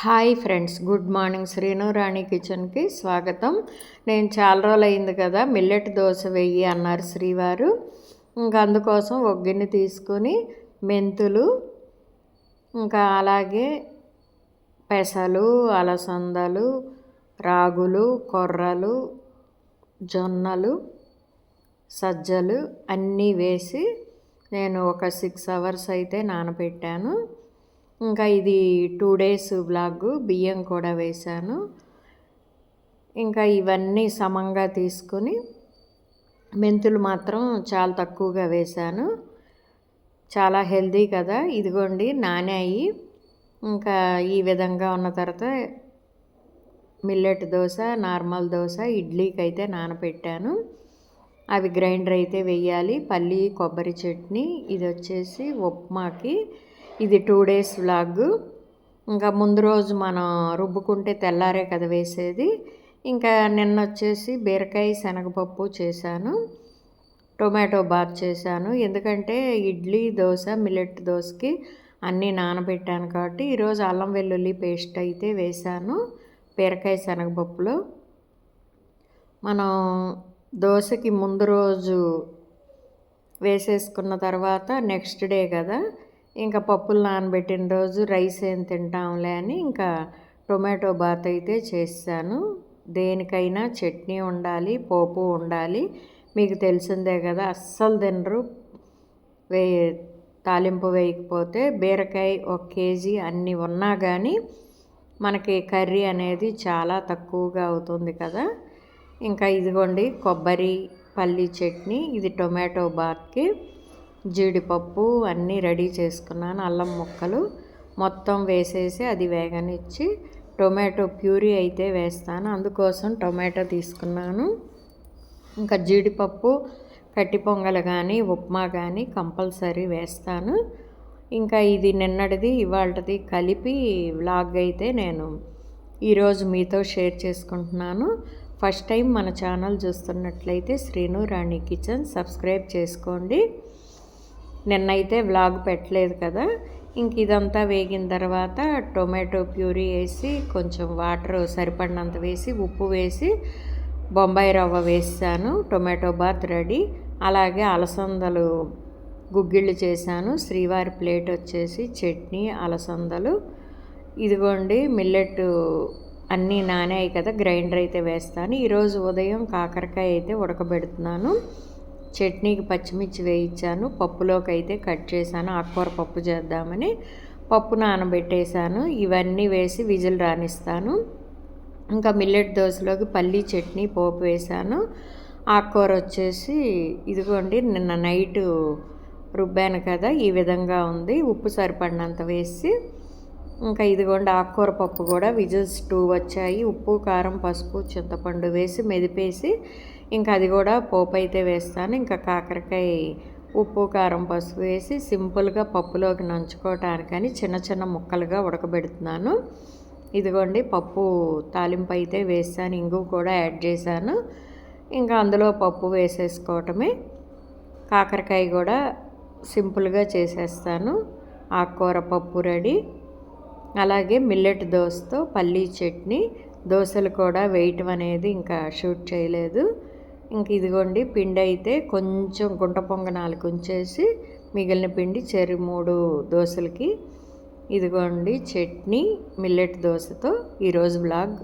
Hi friends good morning. Srinu Rani కిచెన్కి స్వాగతం. నేను చాలా రోజులు అయింది కదా మిల్లెట్ దోశ వెయ్యి అన్నారు శ్రీవారు. ఇంకా అందుకోసం ఒక గిన్నె తీసుకొని మెంతులు ఇంకా అలాగే పెసలు అలసందలు రాగులు కొర్రలు జొన్నలు సజ్జలు అన్నీ వేసి నేను ఒక సిక్స్ అవర్స్ అయితే నానబెట్టాను. ఇంకా ఇది టూ డేస్ బ్లాగ్ బియ్యం కూడా వేశాను. ఇంకా ఇవన్నీ సమంగా తీసుకొని మెంతులు మాత్రం చాలా తక్కువగా వేశాను. చాలా హెల్దీ కదా ఇదిగోండి నానాయి ఇంకా ఈ విధంగా ఉన్న తర్వాత మిల్లెట్ దోశ నార్మల్ దోశ ఇడ్లీకి అయితే నానబెట్టాను అవి గ్రైండర్ అయితే వేయాలి. పల్లి కొబ్బరి చట్నీ ఇది వచ్చేసి ఉప్మాకి ఇది టూ డేస్ వ్లాగ్. ఇంకా ముందు రోజు మనం రుబ్బుకుంటే తెల్లారే కదా వేసేది. ఇంకా నిన్న వచ్చేసి బీరకాయ శనగపప్పు చేశాను. టొమాటో బాత్ చేశాను. ఎందుకంటే ఇడ్లీ దోశ మిల్లెట్ దోశకి అన్నీ నానబెట్టాను కాబట్టి ఈరోజు అల్లం వెల్లుల్లి పేస్ట్ అయితే వేశాను బీరకాయ శనగపప్పులో. మనం దోశకి ముందు రోజు వేసేసుకున్న తర్వాత నెక్స్ట్ డే కదా ఇంకా పప్పులు నానబెట్టిన రోజు రైస్ ఏం తింటాంలే అని ఇంకా టొమాటో బాత్ అయితే చేశాను దేనికైనా చట్నీ ఉండాలి పోపు ఉండాలి. మీకు తెలిసిందే కదా అస్సలు తినరు. వే తాలింపు వేయకపోతే బీరకాయ ఒక కేజీ అన్నీ ఉన్నా కానీ మనకి కర్రీ అనేది చాలా తక్కువగా అవుతుంది కదా. ఇంకా ఇదిగోండి కొబ్బరి పల్లి చట్నీ ఇది టొమాటో బాత్కి. జీడిపప్పు అన్నీ రెడీ చేసుకున్నాను అల్లం ముక్కలు మొత్తం వేసేసి అది వేగనిచ్చి టొమాటో ప్యూరీ అయితే వేస్తాను. అందుకోసం టొమాటో తీసుకున్నాను. ఇంకా జీడిపప్పు కట్టి పొంగలు కానీ ఉప్మా కానీ కంపల్సరీ వేస్తాను. ఇంకా ఇది నిన్నటిది ఇవాళది కలిపి వ్లాగ్ అయితే నేను ఈరోజు మీతో షేర్ చేసుకుంటున్నాను. ఫస్ట్ టైం మన ఛానల్ చూస్తున్నట్లయితే శ్రీను రాణి కిచెన్ సబ్స్క్రైబ్ చేసుకోండి. నిన్నైతే వ్లాగ్ పెట్టలేదు కదా. ఇంక ఇదంతా వేగిన తర్వాత టొమాటో ప్యూరీ వేసి కొంచెం వాటర్ సరిపడినంత వేసి ఉప్పు వేసి బొంబాయి రవ్వ వేసాను టొమాటో బాత్ రెడీ. అలాగే అలసందలు గుగ్గిళ్ళు చేశాను శ్రీవారి ప్లేట్ వచ్చేసి చట్నీ అలసందలు. ఇదిగోండి మిల్లెట్ అన్నీ నానాయి కదా గ్రైండర్ అయితే వేస్తాను. ఈరోజు ఉదయం కాకరకాయ అయితే ఉడకబెడుతున్నాను. చట్నీకి పచ్చిమిర్చి వేయించాను పప్పులోకి అయితే కట్ చేశాను ఆకుకూర పప్పు చేద్దామని. పప్పు నానబెట్టేశాను ఇవన్నీ వేసి విజిల్ రానిస్తాను. ఇంకా మిల్లెట్ దోశలోకి పల్లీ చట్నీ పోపు వేశాను. ఆకుకూర వచ్చేసి ఇదిగోండి నిన్న నైటు రుబ్బాను కదా ఈ విధంగా ఉంది. ఉప్పు సరిపడినంత వేసి ఇంకా ఇదిగోండి ఆకుకూర పప్పు కూడా విజిల్స్ టూ వచ్చాయి. ఉప్పు కారం పసుపు చింతపండు వేసి మెదిపేసి ఇంకా అది కూడా పోపు అయితే వేస్తాను. ఇంకా కాకరకాయ ఉప్పు కారం పసుపు వేసి సింపుల్గా పప్పులోకి నంచుకోవటానికని చిన్న చిన్న ముక్కలుగా ఉడకబెడుతున్నాను. ఇదిగోండి పప్పు తాలింపు అయితే వేసాను ఇంగు కూడా యాడ్ చేశాను. ఇంకా అందులో పప్పు వేసేసుకోవటమే. కాకరకాయ కూడా సింపుల్గా చేసేస్తాను. ఆకుకూర పప్పు రెడీ. అలాగే మిల్లెట్ దోశతో పల్లీ చట్నీ. దోశలు కూడా వేయటం అనేది ఇంకా షూట్ చేయలేదు. ఇంక ఇదిగోండి పిండి అయితే కొంచెం గుంట పొంగనాలకు ఉంచేసి మిగిలిన పిండి చెరి మూడు దోశలకి. ఇదిగోండి చట్నీ మిల్లెట్ దోశతో ఈరోజు బ్లాగ్